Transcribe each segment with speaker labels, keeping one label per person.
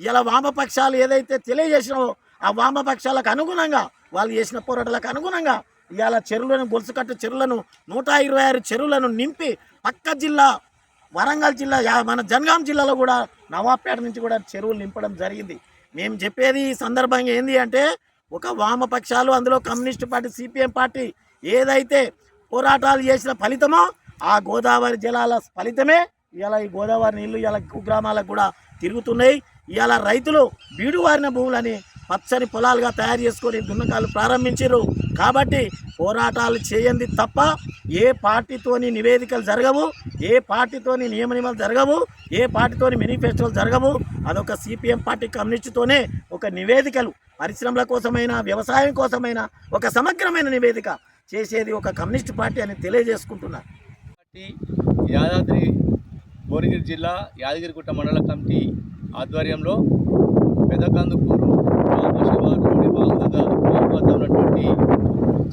Speaker 1: ఇలా వామపక్షాలు ఏదైతే తెలియజేసినావో ఆ వామపక్షాలకు అనుగుణంగా వాళ్ళు చేసిన పోరాటాలకు అనుగుణంగా ఇవాళ చెరువులను గొలుసుకట్టు చెరువులను నూట ఇరవై ఆరు చెరువులను నింపి పక్క జిల్లా వరంగల్ జిల్లా యా- మన జనగాం జిల్లాలో కూడా నవాబ్పేట నుంచి కూడా చెరువులు నింపడం జరిగింది. మేము చెప్పేది ఈ సందర్భంగా ఏంది అంటే ఒక వామపక్షాలు అందులో కమ్యూనిస్ట్ పార్టీ సిపిఎం పార్టీ ఏదైతే పోరాటాలు చేసిన ఫలితమో ఆ గోదావరి జలాల ఫలితమే ఇవాళ ఈ గోదావరి నీళ్ళు ఇవాళ కుగ్రామాలకు కూడా తిరుగుతున్నాయి. ఇవాళ రైతులు బీడువారిన భూములని పచ్చని పొలాలుగా తయారు చేసుకొని దున్నకాలు ప్రారంభించారు కాబట్టి పోరాటాలు చేయండి తప్ప ఏ పార్టీతోని నివేదికలు జరగవు ఏ పార్టీతోని నియమ నియమాలు జరగవు ఏ పార్టీతోని మేనిఫెస్టోలు జరగవు. అదొక సిపిఎం పార్టీ కమ్యూనిస్టుతోనే ఒక నివేదికలు పరిశ్రమల కోసమైనా వ్యవసాయం కోసమైనా ఒక సమగ్రమైన నివేదిక చేసేది ఒక కమ్యూనిస్ట్ పార్టీ అని తెలియజేసుకుంటున్నారు
Speaker 2: యాదాద్రి భువనగిరి జిల్లా యాదగిరిగుట్ట మండల కమిటీ ఆధ్వర్యంలో పెదకందుకూరు గ్రామ శివారులోని వద్ద ఉన్నటువంటి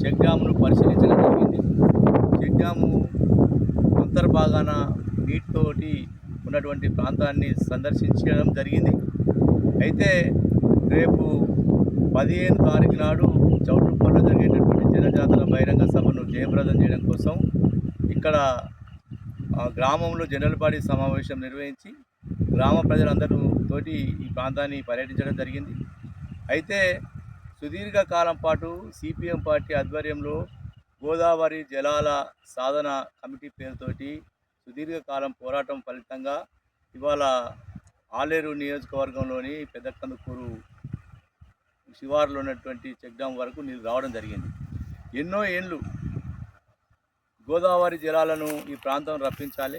Speaker 2: చెక్ డ్యామ్ను పరిశీలించడం జరిగింది. చెక్ డ్యాము అంతర్భాగాన నీటితోటి ఉన్నటువంటి ప్రాంతాన్ని సందర్శించడం జరిగింది. అయితే రేపు పదిహేను తారీఖు నాడు చౌటుప్పల్లో జరిగేటటువంటి జనజాతర బహిరంగ సభను జయప్రదం చేయడం కోసం ఇక్కడ గ్రామంలో జనరల్ బాడీ సమావేశం నిర్వహించి గ్రామ ప్రజలందరూ తోటి ఈ ప్రాంతాన్ని పర్యటించడం జరిగింది. అయితే సుదీర్ఘ కాలం పాటు సిపిఎం పార్టీ ఆధ్వర్యంలో గోదావరి జలాల సాధన కమిటీ పేరుతోటి సుదీర్ఘకాలం పోరాటం ఫలితంగా ఇవాళ ఆలేరు నియోజకవర్గంలోని పెద్దకందుకూరు శివారులో ఉన్నటువంటి చెక్ డ్యామ్ వరకు నీళ్ళు రావడం జరిగింది. ఎన్నో ఏండ్లు గోదావరి జలాలను ఈ ప్రాంతం రప్పించాలి.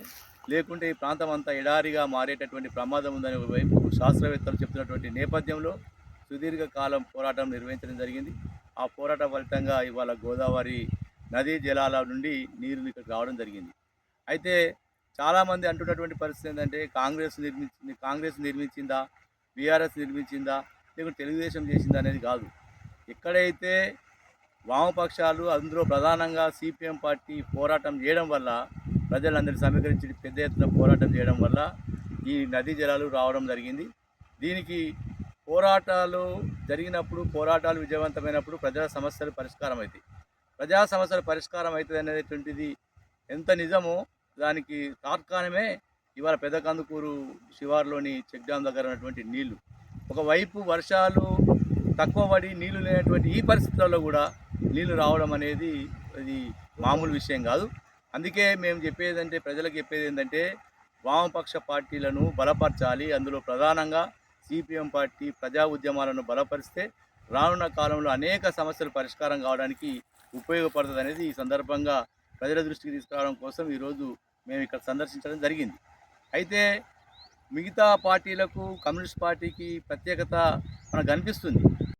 Speaker 2: లేకుంటే ఈ ప్రాంతం అంతా ఎడారిగా మారేటటువంటి ప్రమాదం ఉందని వైపు శాస్త్రవేత్తలు చెప్తున్నటువంటి నేపథ్యంలో సుదీర్ఘ కాలం పోరాటం నిర్వహించడం జరిగింది. ఆ పోరాట ఫలితంగా ఇవాళ గోదావరి నదీ జలాల నుండి నీరు ఇక్కడికి రావడం జరిగింది. అయితే చాలామంది అంటున్నటువంటి పరిస్థితి ఏంటంటే కాంగ్రెస్ నిర్మించింది కాంగ్రెస్ నిర్మించిందా? బీఆర్ఎస్ నిర్మించిందా? లేకుంటే తెలుగుదేశం చేసిందా అనేది కాదు. ఎక్కడైతే వామపక్షాలు అందులో ప్రధానంగా సిపిఎం పార్టీ పోరాటం చేయడం వల్ల ప్రజలందరూ సమీకరించి పెద్ద ఎత్తున పోరాటం చేయడం వల్ల ఈ నదీ జలాలు రావడం జరిగింది. దీనికి పోరాటాలు జరిగినప్పుడు పోరాటాలు విజయవంతమైనప్పుడు ప్రజా సమస్యలు పరిష్కారం అవుతాయి ప్రజా సమస్యల పరిష్కారం అవుతుంది అనేటువంటిది ఎంత నిజమో దానికి తాత్కాలమే ఇవాళ పెద్దకందుకూరు శివార్లోని చెక్ డ్యామ్ దగ్గర ఉన్నటువంటి నీళ్ళు. ఒకవైపు వర్షాలు తక్కువ పడి నీళ్ళు లేనటువంటి ఈ పరిస్థితుల్లో కూడా నీళ్ళు రావడం అనేది అది మామూలు విషయం కాదు. అందుకే మేము చెప్పేది అంటే ప్రజలకు చెప్పేది ఏంటంటే వామపక్ష పార్టీలను బలపరచాలి. అందులో ప్రధానంగా సిపిఎం పార్టీ ప్రజా ఉద్యమాలను బలపరిస్తే రానున్న కాలంలో అనేక సమస్యలు పరిష్కారం కావడానికి ఉపయోగపడుతుంది అనేది ఈ సందర్భంగా ప్రజల దృష్టికి తీసుకురావడం కోసం ఈరోజు మేము ఇక్కడ సందర్శించడం జరిగింది. అయితే మిగతా పార్టీలకు కమ్యూనిస్ట్ పార్టీకి ప్రత్యేకత మనకు కనిపిస్తుంది